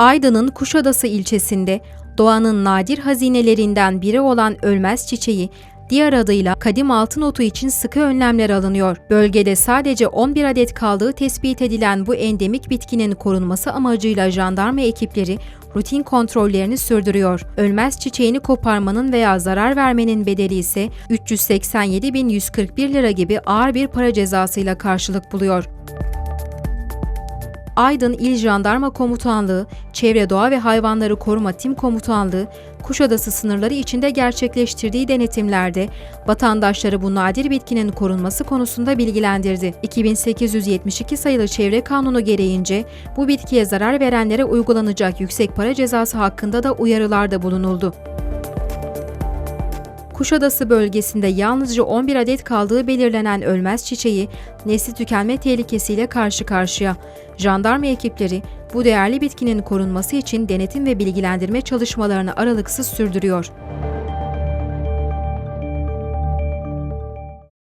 Aydın'ın Kuşadası ilçesinde doğanın nadir hazinelerinden biri olan ölmez çiçeği, diğer adıyla kadim altın otu için sıkı önlemler alınıyor. Bölgede sadece 11 adet kaldığı tespit edilen bu endemik bitkinin korunması amacıyla jandarma ekipleri rutin kontrollerini sürdürüyor. Ölmez çiçeğini koparmanın veya zarar vermenin bedeli ise 387.141 lira gibi ağır bir para cezasıyla karşılık buluyor. Aydın İl Jandarma Komutanlığı, Çevre Doğa ve Hayvanları Koruma Tim Komutanlığı, Kuşadası sınırları içinde gerçekleştirdiği denetimlerde vatandaşları bu nadir bitkinin korunması konusunda bilgilendirdi. 2872 sayılı Çevre Kanunu gereğince bu bitkiye zarar verenlere uygulanacak yüksek para cezası hakkında da uyarılarda bulunuldu. Kuşadası bölgesinde yalnızca 11 adet kaldığı belirlenen ölmez çiçeği nesli tükenme tehlikesiyle karşı karşıya. Jandarma ekipleri bu değerli bitkinin korunması için denetim ve bilgilendirme çalışmalarını aralıksız sürdürüyor.